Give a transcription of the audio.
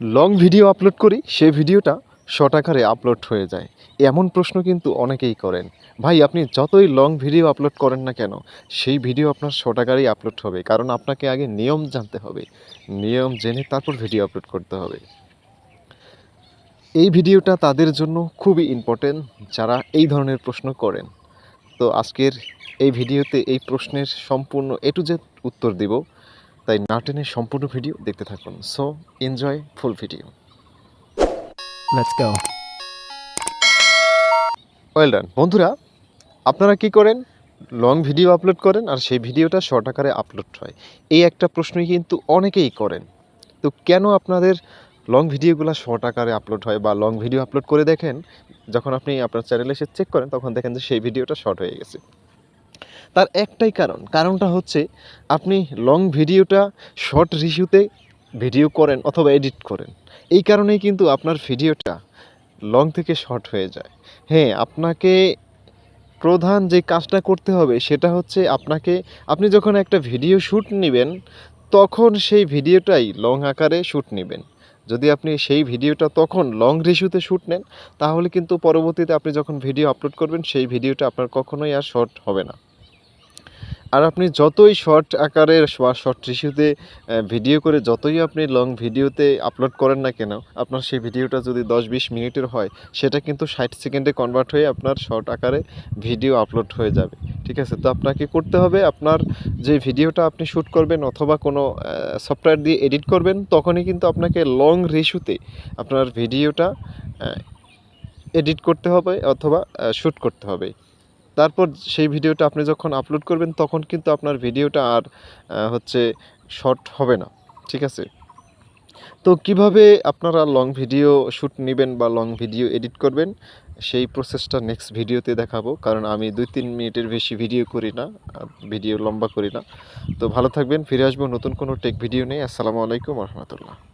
Long video upload করি, সে ভিডিওটা short আকারে আপলোড হয়ে যায়। এমন প্রশ্ন কিন্তু অনেকেই করেন। ভাই, আপনি যতই লং ভিডিও আপলোড করেন না কেন, সেই ভিডিও আপনার শর্ট আকারেই আপলোড হবে, কারণ আপনাকে আগে নিয়ম জানতে হবে। নিয়ম জেনে তারপর ভিডিও আপলোড করতে হবে। এই ভিডিওটা তাদের জন্য খুবই ইম্পর্টেন্ট যারা এই ধরনের প্রশ্ন করেন। তো আজকের এই ভিডিওতে এই প্রশ্নের সম্পূর্ণ এ টু জেড উত্তর দিব। তাই নাটেনের সম্পূর্ণ ভিডিও দেখতে থাকুন। So enjoy full video. Well done বন্ধুরা আপনারা কি করেন? লং ভিডিও আপলোড করেন আর সেই ভিডিওটা শর্ট আকারে আপলোড হয়। এই একটা প্রশ্নই কিন্তু অনেকেই করেন। তো কেন আপনাদের লং ভিডিওগুলো শর্ট আকারে আপলোড হয় বা লং ভিডিও আপলোড করে দেখেন? যখন আপনি আপনার চ্যানেলে এসে চেক করেন তখন দেখেন যে সেই ভিডিওটা শর্ট হয়ে গেছে। তার একটাই কারণ। কারণটা হচ্ছে আপনি লং ভিডিওটা শর্ট রিস্যুতে ভিডিও করেন অথবা এডিট করেন। এই কারণেই কিন্তু আপনার ভিডিওটা লং থেকে শর্ট হয়ে যায়। হ্যাঁ আপনাকে প্রধান যে কাজটা করতে হবে সেটা হচ্ছে আপনাকে, আপনি যখন একটা ভিডিও শ্যুট নেবেন, তখন সেই ভিডিওটাই লং আকারে শ্যুট নেবেন। যদি আপনি সেই ভিডিওটা তখন লং রেশিওতে শ্যুট নেন, তাহলে কিন্তু পরবর্তীতে আপনি যখন ভিডিও আপলোড করবেন, সেই ভিডিওটা আপনার কখনোই আর শর্ট হবে না। আর আপনি যতই শর্ট আকারের বা শর্ট রেশিওতে ভিডিও করে যতই আপনি লং ভিডিওতে আপলোড করেন না কেন, আপনার সেই ভিডিওটা যদি দশ বিশ মিনিটের হয়, সেটা কিন্তু ষাট সেকেন্ডে কনভার্ট হয়ে আপনার শর্ট আকারে ভিডিও আপলোড হয়ে যাবে। ঠিক আছে? তো আপনাকে করতে হবে, আপনার যে ভিডিওটা আপনি শ্যুট করবেন অথবা কোনো সফটওয়্যার দিয়ে এডিট করবেন, তখনই কিন্তু আপনাকে লং রেশিওতে আপনার ভিডিওটা এডিট করতে হবে অথবা শ্যুট করতে হবে। তারপর সেই ভিডিওটা আপনি যখন আপলোড করবেন, তখন কিন্তু আপনার ভিডিওটা আর হচ্ছে শর্ট হবে না, ঠিক আছে? তো কীভাবে আপনারা লং ভিডিও শ্যুট নেবেন বা লং ভিডিও এডিট করবেন, সেই প্রসেসটা নেক্সট ভিডিওতে দেখাবো। কারণ আমি দুই তিন মিনিটের বেশি ভিডিও করি না ভিডিও লম্বা করি না। তো ভালো থাকবেন, ফিরে আসব নতুন কোনো টেক ভিডিও নেই আসসালামু আলাইকুম রহমতুল্লাহ।